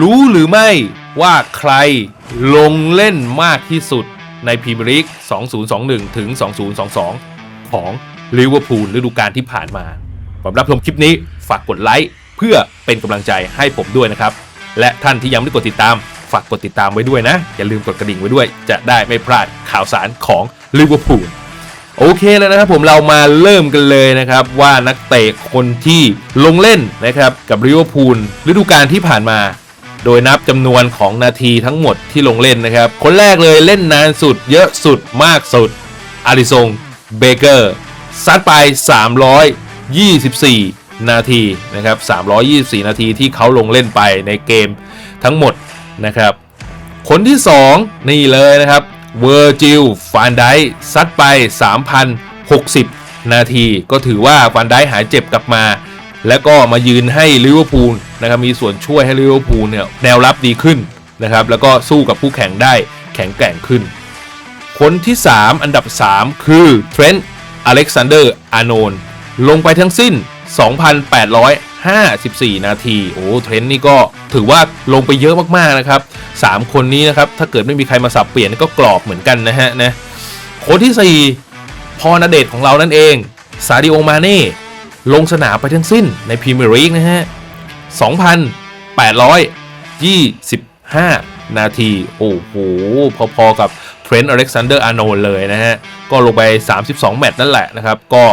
รู้หรือไม่ว่าใครลงเล่นมากที่สุดในพรีเมียร์ลีก 2021 ถึง 2022 ของลิเวอร์พูลฤดูกาลที่ผ่านมาผมรับชมคลิปนี้ฝากกดไลค์เพื่อเป็นกำลังใจให้ผมด้วยนะครับ และท่านที่ยังไม่ได้กดติดตาม ฝากกดติดตามไว้ด้วยนะ อย่าลืมกดกระดิ่งไว้ด้วย จะได้ไม่พลาดข่าวสารของลิเวอร์พูลโอเคแล้วนะครับผมเรามาเริ่มกันเลยนะครับ ว่านักเตะคนที่ลงเล่นนะครับกับลิเวอร์พูลฤดูกาลที่ผ่านมา โดยนับจำนวนของนาทีทั้งหมดที่ลงเล่นนะครับ คนแรกเลยเล่นนานสุด เยอะสุดมากสุดอาริซงเบเกอร์ซัดไป 324 นาทีนะครับ 324 นาทีที่เขาลงเล่นไปในเกมทั้งหมดนะครับ คนที่ 2 นี่เลยนะครับเวอร์จิลฟานไดซัดไป 3,060 นาที ก็ถือว่าฟานไดหายเจ็บกลับมา แล้วก็มายืนให้ลิเวอร์พูลนะครับมีส่วนช่วยให้ลิเวอร์พูลเนี่ยแนวรับดีขึ้นนะครับแล้วก็สู้กับคู่แข่งได้แข็งแกร่งขึ้น คนที่ 3 อันดับ 3 คือเทรนต์อเล็กซานเดอร์อาโนนลงไปทั้งสิ้น 2,854 นาที โอ้เทรนต์นี่ก็ถือว่าลงไปเยอะมากๆนะครับ 3 คนนี้นะครับ ถ้าเกิดไม่มีใครมาสับเปลี่ยนก็กรอบเหมือนกันนะฮะนะคนที่ 4 พอนาเดชของเรานั่นเองซาดิโอมาเน่ ลงสนามไปทั้งสิ้นในพรีเมียร์ลีกนะฮะ 2,825 นาที โอ้โห พอๆกับเทรนต์อเล็กซานเดอร์อาร์โนลเลยนะฮะ ก็ลงไป 32 แมตช์นั่นแหละนะครับ ก็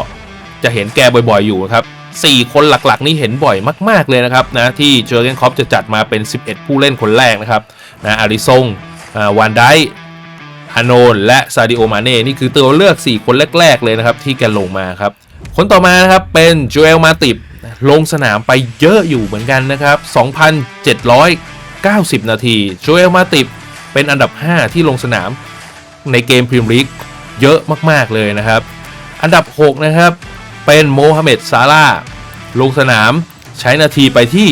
จะเห็นแกบ่อยๆอยู่นะครับ 4 คนหลักๆ นี่เห็นบ่อยมากๆเลยนะครับนะที่เจอร์เกนคอปจะจัดมาเป็น 11 ผู้เล่นคนแรกนะครับนะอาริซงวานไดฮานโนนและซาดิโอมาเน่ นี่คือตัวเลือก 4 คนแรก ๆ เลยนะครับ ที่แกลงมาครับ คนต่อมานะครับเป็นจูเอลมาติบลงสนามไปเยอะอยู่เหมือนกันนะครับ 2,790 นาทีจูเอลมาติบเป็นอันดับ 5 ที่ลงสนามในเกมพรีเมียร์ลีกเยอะมาก ๆ เลยนะครับ อันดับ 6 นะครับ เป็นโมฮัมเหม็ดซาลาลงสนามใช้นาทีไปที่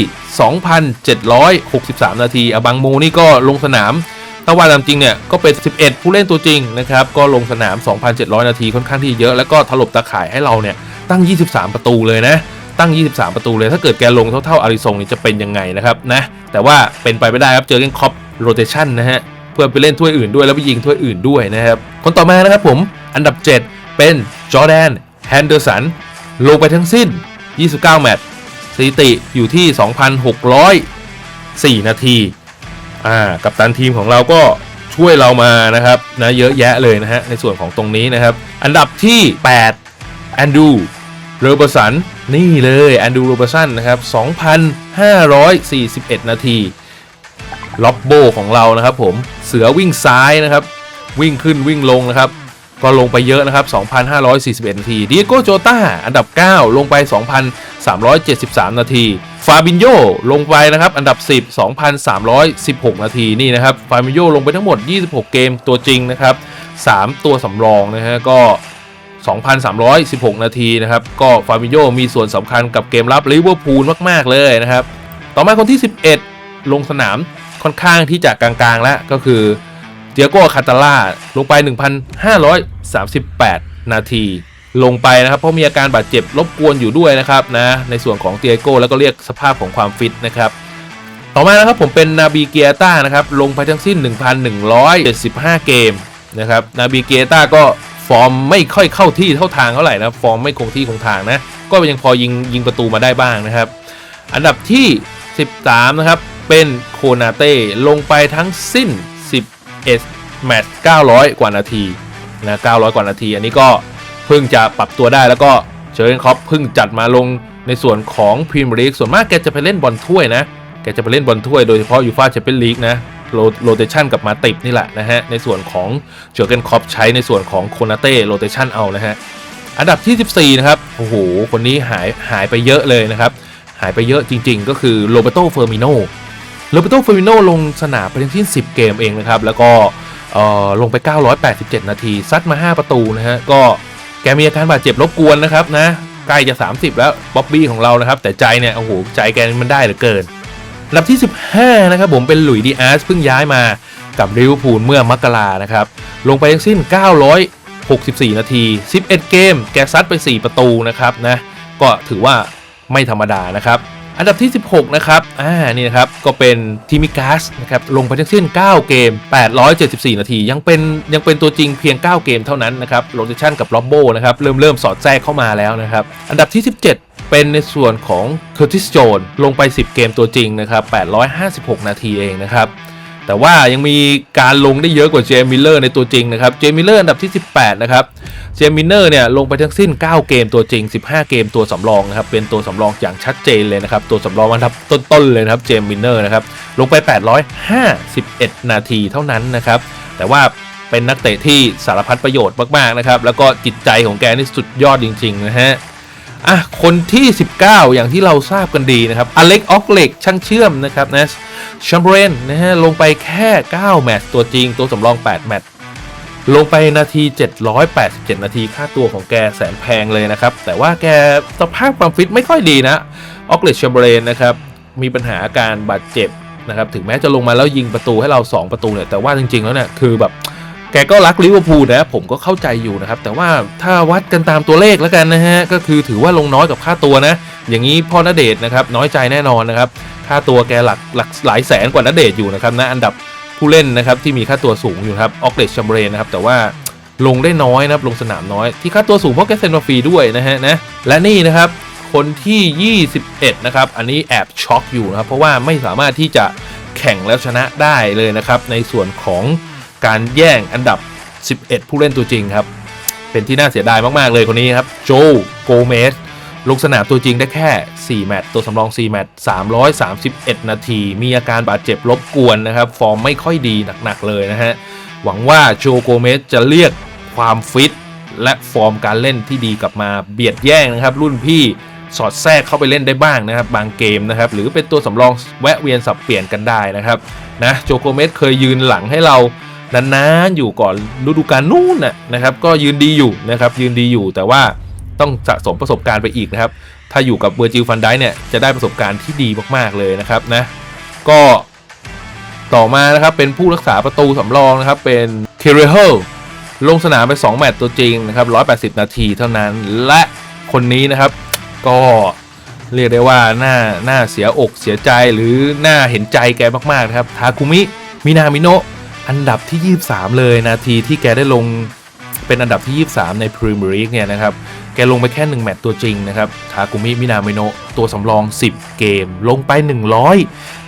2,763 นาทีอบังโมนี่ก็ลงสนามถ้าว่าตามจริงเนี่ยก็เป็น 11 ผู้เล่นตัวจริงนะครับ ก็ลงสนาม 2,700 นาทีค่อนข้างที่เยอะ แล้วก็ถลบตาข่ายให้เราเนี่ย ตั้ง 23 ประตูเลยนะ ตั้ง 23 ประตูเลย ถ้าเกิดแกลงเท่าๆอาริซงนี่จะเป็นยังไงนะครับนะ แต่ว่าเป็นไปไม่ได้ครับ เจอเกนคอปโรเตชันนะฮะ เพื่อไปเล่นถ้วยอื่นด้วยแล้วไปยิงถ้วยอื่นด้วยนะครับ คนต่อมานะครับผม อันดับ 7 เป็นจอแดนแฮนเดอร์สัน ลงไปทั้งสิ้น 29 แมตช์ สถิติอยู่ที่ 2,604 นาที อ่า กับตันทีมของเราก็ช่วยเรามานะครับนะเยอะแยะเลยนะฮะในส่วนของตรงนี้นะครับ อันดับที่ 8 แอนดูโรเบอร์สันนี่เลยแอนดูโรเบอร์สันนะครับ 2,541 นาทีล็อบโบของเรานะครับผมเสือวิ่งซ้ายนะครับ วิ่งขึ้นวิ่งลงนะครับ ก็ลงไปเยอะนะครับ 2,541 นาทีดิโก้โจตาอันดับ 9 ลงไป 2,373 นาทีฟาบินโยลงไปนะครับ อันดับ 10 2,316 นาทีนี่นะครับฟาบินโยลงไปทั้งหมด 26 เกมตัวจริงนะครับ 3 ตัวสำรองนะฮะก็ 2,316 นาทีนะครับ ก็ฟาบิโยมีส่วนสำคัญกับเกมรับลิเวอร์พูลมาก ๆ เลยนะครับ ต่อมาคนที่ 11 ลงสนามค่อนข้างที่จะกลางๆ แล้วก็คือเดียโก้คาตาล่าลงไป 1,538 นาที ลงไปนะครับ เพราะมีอาการบาดเจ็บรบกวนอยู่ด้วยนะครับนะในส่วนของเตียโก้แล้วก็เรียกสภาพของความฟิตนะครับต่อมานะครับผมเป็นนาบีเกียต้านะครับลงไปทั้งสิ้น 1,175 เกมนะครับนาบีเกียต้าก็ ฟอร์มไม่ค่อยเข้าที่เท่าทางเท่าไหร่นะฟอร์มไม่คงที่คงทางนะ ก็ยังพอยิงยิงประตูมาได้บ้างนะครับ อันดับที่ 13 นะครับ เป็นโคนาเต้ลงไปทั้งสิ้น 11 แมตช์900 กว่านาทีนะ900 กว่านาที อันนี้ก็เพิ่งจะปรับตัวได้แล้วก็เชอร์เรนคอปเพิ่งจัดมาลงในส่วนของพรีเมียร์ลีกส่วนมากแกจะไปเล่นบอลถ้วยนะ แกจะไปเล่นบอลถ้วยโดยเฉพาะยูฟ่าแชมเปี้ยนลีกนะ โรเตชันกับมาติบนี่แหละนะฮะ ในส่วนของเจอร์เกนคอปใช้ในส่วนของโคนาเต้โรเตชันเอานะฮะ อันดับที่ 14 นะครับ โอ้โห คนนี้หายหายไปเยอะเลยนะครับ หายไปเยอะจริง ๆ ก็คือโรเบโตเฟอร์มิโนโรเบโตเฟอร์มิโนลงสนามไปทั้งสิ้น10 เกมเองนะครับ แล้วก็เออลงไป 987 นาที ซัดมา 5 ประตูนะฮะ ก็แกมีอาการบาดเจ็บรบกวนนะครับนะ ใกล้จะ 30 แล้วบ๊อบบี้ของเรานะครับ แต่ใจเนี่ย โอ้โห ใจแกมันได้เหลือเกิน อันดับที่ 15 นะครับผมเป็นหลุยดีอาร์สเพิ่งย้ายมากับลิเวอร์พูลเมื่อมกรานะครับ ลงไปทั้งสิ้น 964 นาที 11 เกม แกซัดไป 4 ประตูนะครับนะก็ถือว่าไม่ธรรมดานะครับ อันดับที่ 16 นะครับ อ่า นี่นะครับ ก็เป็นทีมิกาสนะครับ ลงไปทั้งสิ้น 9 เกม 874 นาที ยังเป็นยังเป็นตัวจริงเพียง 9 เกมเท่านั้นนะครับ โรเ t ชันกับล็อบโบนะครับ เริ่มเริ่มสอดแทรกเข้ามาแล้วนะครับ อันดับที่ 17 เป็นในส่วนของเคอร์ติสโจนลงไป 10 เกมตัวจริงนะครับ 856 นาทีเองนะครับ แต่ว่ายังมีการลงได้เยอะกว่าเจมิลเลอร์ในตัวจริงนะครับ เจมิลเลอร์อันดับที่ 18 นะครับ เจมิลเลอร์เนี่ยลงไปทั้งสิ้น 9 เกมตัวจริง 15 เกมตัวสำรองนะครับ เป็นตัวสำรองอย่างชัดเจนเลยนะครับ ตัวสำรองอันดับต้นๆเลยนะครับ เจมมิลเลอร์นะครับ ลงไป 851 นาทีเท่านั้นนะครับ แต่ว่าเป็นนักเตะที่สารพัดประโยชน์มากๆนะครับ แล้วก็จิตใจของแกนี่สุดยอดจริงๆนะฮะ อะคนที่ 19 อย่างที่เราทราบกันดีนะครับอเล็กออกเล็กช่างเชื่อมนะครับนะชัมเบรนนะฮะลงไปแค่ 9 แมตช์ตัวจริง ตัวสำรอง 8 แมตช์ลงไปนาที 787 นาทีค่าตัวของแกแสนแพงเลยนะครับ แต่ว่าแกสภาพความฟิตไม่ค่อยดีนะออกเล็กชัมเบรนนะครับ มีปัญหาอาการบาดเจ็บนะครับ ถึงแม้จะลงมาแล้วยิงประตูให้เรา 2 ประตูเนี่ย แต่ว่าจริง ๆ แล้วเนี่ย คือแบบ แกก็รักลิเวอร์พูลนะผมก็เข้าใจอยู่นะครับ แต่ว่าถ้าวัดกันตามตัวเลขแล้วกันนะฮะ ก็คือถือว่าลงน้อยกับค่าตัวนะ อย่างนี้พ่อนเดชนะครับ น้อยใจแน่นอนนะครับ ค่าตัวแกหลักหลักหลายแสนกว่านเดชอยู่นะครับนะอันดับผู้เล่นนะครับที่มีค่าตัวสูงอยู่ครับออกเลชชัมเบรนนะครับแต่ว่าลงได้น้อยนะครับ ลงสนามน้อยที่ค่าตัวสูงเพราะแกเซ็นมาฟรีด้วยนะฮะนะและนี่นะครับคนที่ 21 นะครับ อันนี้แอบช็อกอยู่นะครับ เพราะว่าไม่สามารถที่จะแข่งแล้วชนะได้เลยนะครับ ในส่วนของ การแย่งอันดับ 11 ผู้เล่นตัวจริงครับ เป็นที่น่าเสียดายมาก ๆ เลยคนนี้ครับ โจโกเมสลงสนามตัวจริงได้แค่ 4 แมตช์ตัวสำรอง 4 แมตช์331 นาที มีอาการบาดเจ็บรบกวนนะครับ ฟอร์มไม่ค่อยดีหนัก ๆ เลยนะฮะ หวังว่าโจโกเมสจะเรียกความฟิตและฟอร์มการเล่นที่ดีกลับมาเบียดแย่งนะครับ รุ่นพี่สอดแทรกเข้าไปเล่นได้บ้างนะครับ บางเกมนะครับ หรือเป็นตัวสำรองแวะเวียนสับเปลี่ยนกันได้นะครับนะโจโกเมสเคยยืนหลังให้เรา นานๆอยู่ก่อนฤดูกาลนู้นน่ะนะครับก็ยืนดีอยู่นะครับยืนดีอยู่แต่ว่าต้องสะสมประสบการณ์ไปอีกนะครับ ถ้าอยู่กับเบอร์จิลฟันไดเนี่ยจะได้ประสบการณ์ที่ดีมากๆเลยนะครับนะก็ต่อมานะครับเป็นผู้รักษาประตูสำรองนะครับเป็นเคเรเฮลลงสนามไป 2 แมตช์ตัวจริงนะครับ 180 นาทีเท่านั้นและคนนี้นะครับ ก็เรียกได้ว่าหน้าหน้าเสียอกเสียใจหรือหน้าเห็นใจแกมากๆนะครับทาคุมิมินามิโนะ อันดับที่ 23 เลยนาทีที่แกได้ลงเป็นอันดับที่ 23 ในพรีเมียร์ลีกเนี่ยนะครับ แกลงไปแค่ 1 แมตช์ตัวจริงนะครับ ทากุมิ มินาเมโน ตัวสำรอง 10 เกม ลงไป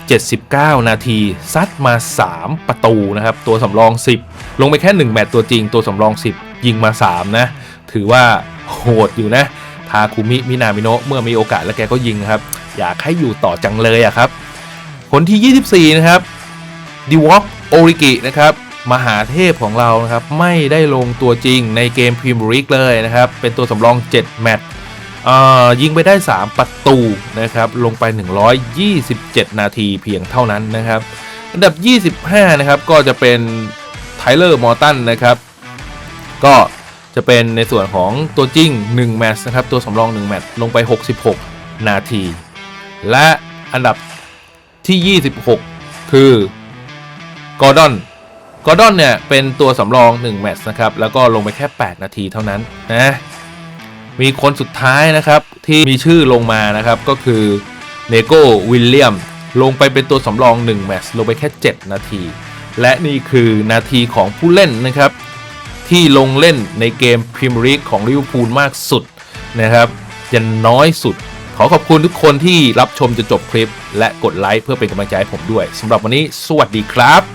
179 นาที ซัดมา 3 ประตูนะครับ ตัวสำรอง 10 ลงไปแค่ 1 แมตช์ตัวจริง ตัวสำรอง 10 ยิงมา 3 นะ ถือว่าโหดอยู่นะ ทาคุมิ มินามิโน เมื่อมีโอกาสแล้วแกก็ยิงครับ อยากให้อยู่ต่อจังเลยอะครับคนที่ 24 นะครับดิวอก โอริกินะครับมหาเทพของเรานะครับไม่ได้ลงตัวจริงในเกมพรีเมียร์ลีกเลยนะครับ เป็นตัวสำรอง 7 แมตช์ยิงไปได้ 3 ประตูนะครับลงไป 127 นาทีเพียงเท่านั้นนะครับ อันดับ 25 นะครับก็จะเป็นไทเลอร์มอร์ตันนะครับก็จะเป็นในส่วนของตัวจริง 1 แมตช์นะครับตัวสำรอง 1 แมตช์ลงไป 66 นาที และอันดับที่ 26 คือ กอร์ดอนกอร์ดอนเนี่ย เป็นตัวสำรอง 1 แมตช์นะครับ แล้วก็ลงไปแค่ 8 นาทีเท่านั้นนะมีคนสุดท้ายนะครับ ที่มีชื่อลงมานะครับ ก็คือเนโก้วิลเลียมลงไปเป็นตัวสำรอง 1 แมตช์ลงไปแค่ 7 นาที และนี่คือนาทีของผู้เล่นนะครับ ที่ลงเล่นในเกมพรีเมียร์ลีกของลิเวอร์พูลมากสุดนะครับยันน้อยสุด ขอขอบคุณทุกคนที่รับชมจนจบคลิป และกดไลค์เพื่อเป็นกำลังใจให้ผมด้วยสำหรับวันนี้สวัสดีครับ